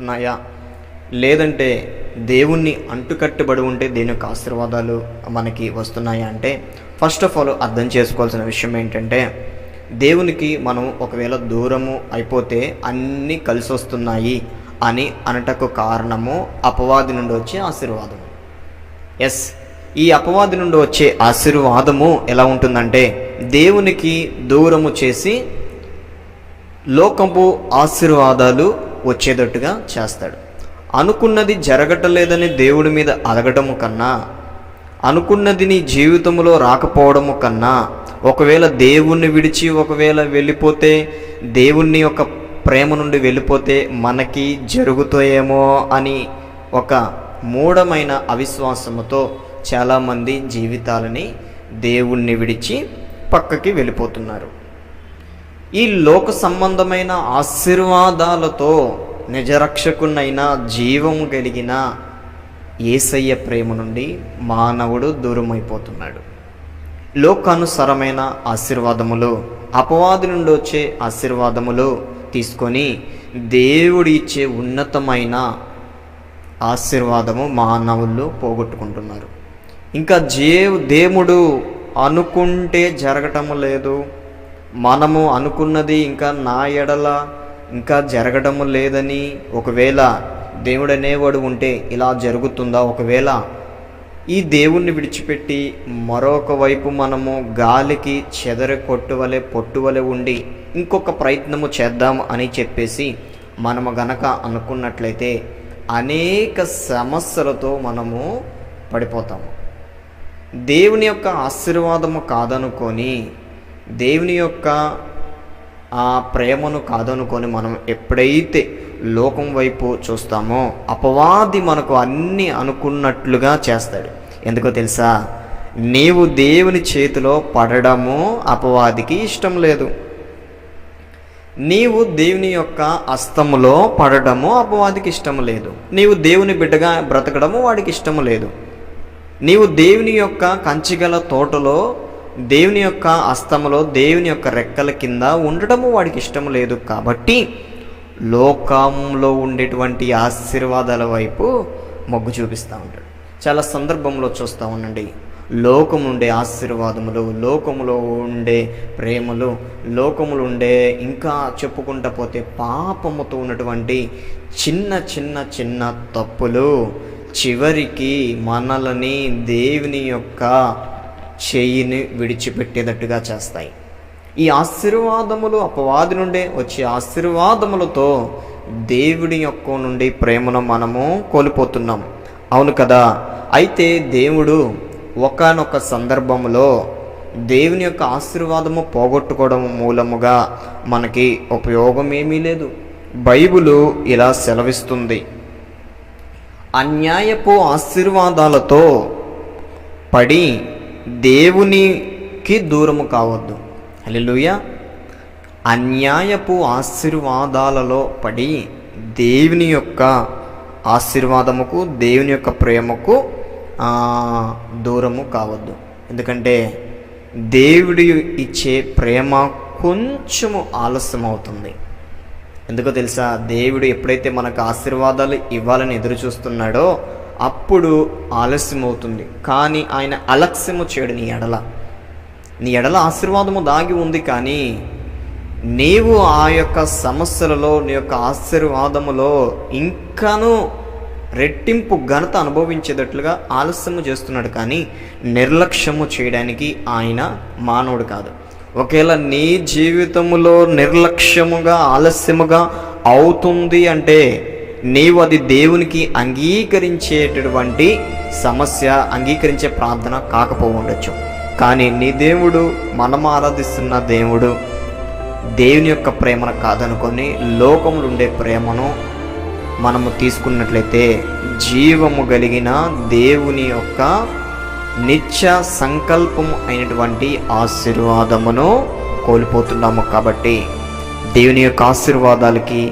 వస్తున్నాయా లేదంటే దేవుణ్ణి అంటుకట్టుబడి ఉంటే దేని యొక్క ఆశీర్వాదాలు మనకి వస్తున్నాయా అంటే ఫస్ట్ ఆఫ్ ఆల్ అర్థం చేసుకోవాల్సిన విషయం ఏంటంటే దేవునికి మనం ఒకవేళ దూరము అయిపోతే అన్నీ కలిసి వస్తున్నాయి అని అనటకు కారణము అపవాది నుండి వచ్చే ఆశీర్వాదం ఎస్ ఈ అపవాది నుండి వచ్చే ఆశీర్వాదము ఎలా ఉంటుందంటే దేవునికి దూరము చేసి లోకపు ఆశీర్వాదాలు వచ్చేటట్టుగా చేస్తాడు. అనుకున్నది జరగటలేదని దేవుడి మీద అలగటము కన్నా అనుకున్నది నీ జీవితంలో రాకపోవడము కన్నా ఒకవేళ దేవుణ్ణి విడిచి ఒకవేళ వెళ్ళిపోతే దేవుణ్ణి యొక్క ప్రేమ నుండి వెళ్ళిపోతే మనకి జరుగుతాయేమో అని ఒక మూఢమైన అవిశ్వాసముతో చాలామంది జీవితాలని దేవుణ్ణి విడిచి పక్కకి వెళ్ళిపోతున్నారు. ఈ లోక సంబంధమైన ఆశీర్వాదాలతో నిజరక్షకునైన జీవము కలిగిన ఏసయ్య ప్రేమ నుండి మానవుడు దూరమైపోతున్నాడు. లోకానుసరమైన ఆశీర్వాదములు అపవాది నుండి వచ్చే ఆశీర్వాదములు తీసుకొని దేవుడి ఇచ్చే ఉన్నతమైన ఆశీర్వాదము మానవులు పోగొట్టుకుంటున్నారు. ఇంకా జేవు దేవుడు అనుకుంటే జరగటం లేదు. మనము అనుకున్నది ఇంకా నా ఎడల ఇంకా జరగడం లేదని ఒకవేళ దేవుడు అనేవాడు ఉంటే ఇలా జరుగుతుందా? ఒకవేళ ఈ దేవుణ్ణి విడిచిపెట్టి మరొక వైపు మనము గాలికి చెదర కొట్టువలే పొట్టువలే ఉండి ఇంకొక ప్రయత్నము చేద్దాం అని చెప్పేసి మనము గనక అనుకున్నట్లయితే అనేక సమస్యలతో మనము పడిపోతాము. దేవుని యొక్క ఆశీర్వాదము కాదనుకొని దేవుని యొక్క ఆ ప్రేమను కాదనుకొని మనం ఎప్పుడైతే లోకం వైపు చూస్తామో అపవాది మనకు అన్నీ అనుకున్నట్లుగా చేస్తాడు. ఎందుకో తెలుసా? నీవు దేవుని చేతిలో పడడము అపవాదికి ఇష్టం లేదు. నీవు దేవుని యొక్క అస్తములో పడడము అపవాదికి ఇష్టం లేదు. నీవు దేవుని బిడ్డగా బ్రతకడము వాడికి ఇష్టం లేదు. నీవు దేవుని యొక్క కంచిగల తోటలో దేవుని యొక్క అస్తములో దేవుని యొక్క రెక్కల కింద ఉండడము వాడికి ఇష్టం లేదు కాబట్టి లోకంలో ఉండేటువంటి ఆశీర్వాదాల వైపు మొగ్గు చూపిస్తూ ఉంటాడు. చాలా సందర్భంలో చూస్తూ ఉండండి. లోకము ఉండే ఆశీర్వాదములు లోకములో ఉండే ప్రేమలు లోకములు ఉండే ఇంకా చెప్పుకుంటా పోతే పాపముతో ఉన్నటువంటి చిన్న చిన్న చిన్న తప్పులు చివరికి మనలని దేవుని యొక్క చేయిని విడిచిపెట్టేటట్టుగా చేస్తాయి. ఈ ఆశీర్వాదములు అపవాది నుండే వచ్చే ఆశీర్వాదములతో దేవుడి యొక్క నుండి ప్రేమను మనము కోల్పోతున్నాం. అవును కదా? అయితే దేవుడు ఒకనొక సందర్భంలో దేవుని యొక్క ఆశీర్వాదము పోగొట్టుకోవడం మూలముగా మనకి ఉపయోగం ఏమీ లేదు. బైబిలు ఇలా సెలవిస్తుంది. అన్యాయపు ఆశీర్వాదాలతో పడి దేవునికి దూరము కావద్దు. హలెలుయ అన్యాయపు ఆశీర్వాదాలలో పడి దేవుని యొక్క ఆశీర్వాదముకు దేవుని యొక్క ప్రేమకు దూరము కావద్దు. ఎందుకంటే దేవుడి ఇచ్చే ప్రేమ కొంచెము ఆలస్యం అవుతుంది ఎందుకో తెలుసా? దేవుడు ఎప్పుడైతే మనకు ఆశీర్వాదాలు ఇవ్వాలని ఎదురు చూస్తున్నాడో అప్పుడు ఆలస్యం అవుతుంది కానీ ఆయన అలక్ష్యము చేయడు నీ ఎడల. నీ ఎడల ఆశీర్వాదము దాగి ఉంది కానీ నీవు ఆ యొక్క సమస్యలలో నీ యొక్క ఆశీర్వాదములో ఇంకాను రెట్టింపు ఘనత అనుభవించేటట్లుగా ఆలస్యము చేస్తున్నాడు కానీ నిర్లక్ష్యము చేయడానికి ఆయన మానవుడు కాదు. ఒకవేళ నీ జీవితంలో నిర్లక్ష్యముగా ఆలస్యముగా అవుతుంది అంటే నీవు అది దేవునికి అంగీకరించేటటువంటి సమస్య అంగీకరించే ప్రార్థన కాకపోవచ్చు కానీ నీ దేవుడు మనం ఆరాధిస్తున్న దేవుడు దేవుని యొక్క ప్రేమను కాదనుకొని లోకములు ఉండే ప్రేమను మనము తీసుకున్నట్లయితే జీవము కలిగిన దేవుని యొక్క నిత్య సంకల్పము అయినటువంటి ఆశీర్వాదమును కోల్పోతున్నాము కాబట్టి దేవుని యొక్క ఆశీర్వాదాలకి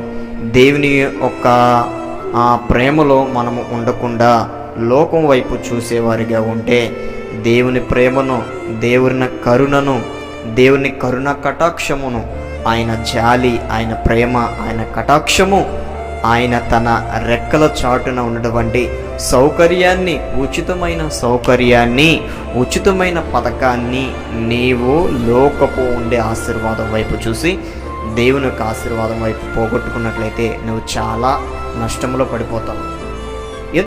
దేవుని యొక్క ఆ ప్రేమలో మనము ఉండకుండా లోకం వైపు చూసేవారిగా ఉంటే దేవుని ప్రేమను దేవుని కరుణను దేవుని కరుణ కటాక్షమును ఆయన జాలి ఆయన ప్రేమ ఆయన కటాక్షము ఆయన తన రెక్కల చాటున ఉన్నటువంటి సౌకర్యాన్ని ఉచితమైన సౌకర్యాన్ని ఉచితమైన పథకాన్ని నీవు లోకపు ఉండే ఆశీర్వాదం వైపు చూసి దేవుని యొక్క ఆశీర్వాదం వైపు పోగొట్టుకున్నట్లయితే నువ్వు చాలా నష్టంలో పడిపోతావు.